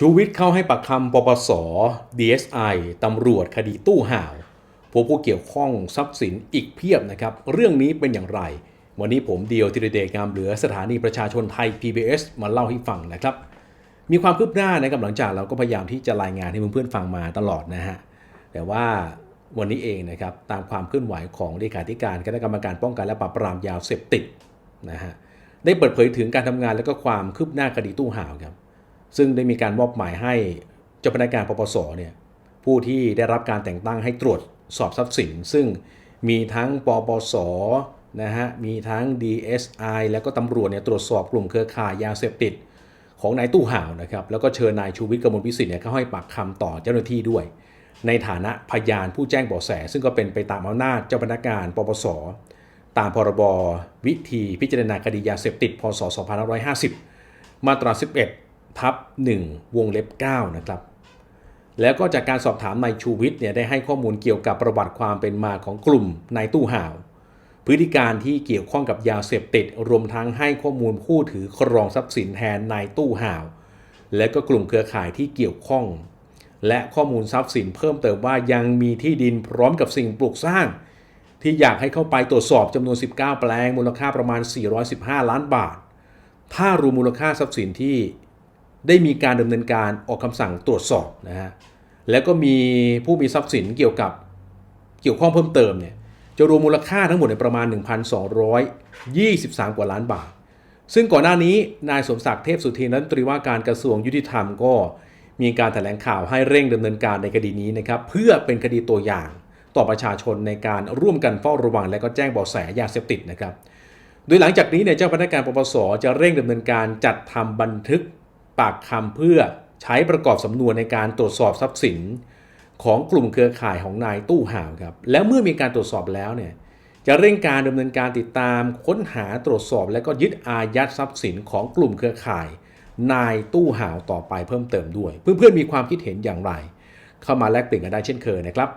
ชูวิทย์เข้าให้ปากคำปปส DSI ตำรวจคดีตู้ห่าวพบผู้เกี่ยวข้องทรัพย์สินอีกเพียบนะครับ เรื่องนี้เป็นอย่างไร วันนี้ผมเดียวธีรเดชงามเหลือสถานีประชาชนไทย PBS มาเล่าให้ฟังนะครับ มีความคืบหน้านะครับหลังจากเราก็พยายามที่จะรายงานให้เพื่อนๆฟังมาตลอดนะฮะ แต่ว่าวันนี้เองนะครับตามความเคลื่อนไหวของเลขาธิการคณะกรรมการป้องกันและปราบปรามยาเสพติดนะฮะได้เปิดเผยถึงการทำงานและก็ความคืบหน้าคดีตู้ห่าวครับ ซึ่งได้มีการมอบหมายให้เจ้าพนักงานปปสเนี่ยผู้ที่ได้รับการแต่งตั้งให้ตรวจสอบทรัพย์สิน ซึ่งมีทั้งปปสนะฮะมีทั้ง DSI แล้วก็ตำรวจเนี่ยตรวจสอบกลุ่มเครือข่ายยาเสพติดของนายตู้ห่าวนะครับแล้วก็เชิญนายชูวิทย์กมลวิสิทธิ์เนี่ยเข้าให้ปากคำต่อเจ้าหน้าที่ด้วย ในฐานะพยานผู้แจ้งเบาะแส ซึ่งก็เป็นไปตามอำนาจเจ้าพนักงานปปสตามพรบวิธีพิจารณาคดียาเสพติดพศ2550 มาตรา 11 ทับ1วงเล็บ9นะครับแล้วก็จากการสอบถามนายชูวิทย์เนี่ยได้ให้ข้อมูลเกี่ยวกับประวัติความเป็นมาของกลุ่มนายตู้ห่าว พฤติการที่เกี่ยวข้องกับยาเสพติด รวมทั้งให้ข้อมูลผู้ถือครองทรัพย์สินแทนนายตู้ห่าว และก็กลุ่มเครือข่ายที่เกี่ยวข้อง และข้อมูลทรัพย์สินเพิ่มเติมว่ายังมีที่ดินพร้อมกับสิ่งปลูกสร้าง ที่อยากให้เข้าไปตรวจสอบจำนวน 19 แปลงมูลค่าประมาณ 415 ล้านบาท ถ้ารวมมูลค่าทรัพย์สินที่ ได้มีการดำเนินการออกคำสั่งตรวจสอบนะฮะแล้วก็มีผู้มีทรัพย์สินเกี่ยวกับเกี่ยวข้องเพิ่มเติมเนี่ยจะรวมมูลค่าทั้งหมดในประมาณ 1,223 กว่าล้านบาท ซึ่งก่อนหน้านี้นายสมศักดิ์เทพสุทินรัฐมนตรีว่าการกระทรวงยุติธรรมก็มีการแถลงข่าวให้เร่งดำเนินการในคดีนี้นะครับเพื่อเป็นคดีตัวอย่างต่อประชาชนในการร่วมกันเฝ้าระวัง และก็แจ้งเบาะแสยาเสพติดนะครับ โดยหลังจากนี้เนี่ยเจ้าพนักงานปปสจะเร่งดำเนินการจัดทำบันทึก ปากคำเพื่อใช้ประกอบสำนวนในการตรวจสอบทรัพย์สินของกลุ่มเครือข่ายของนายตู้ห่าวครับ แล้วเมื่อมีการตรวจสอบแล้วเนี่ยจะเร่งการดำเนินการติดตามค้นหาตรวจสอบ และก็ยึดอายัดทรัพย์สินของกลุ่มเครือข่าย นายตู้ห่าวต่อไปเพิ่มเติมด้วย เพื่อนๆมีความคิดเห็นอย่างไร เข้ามาแลกเปลี่ยนกันได้เช่นเคยนะครับ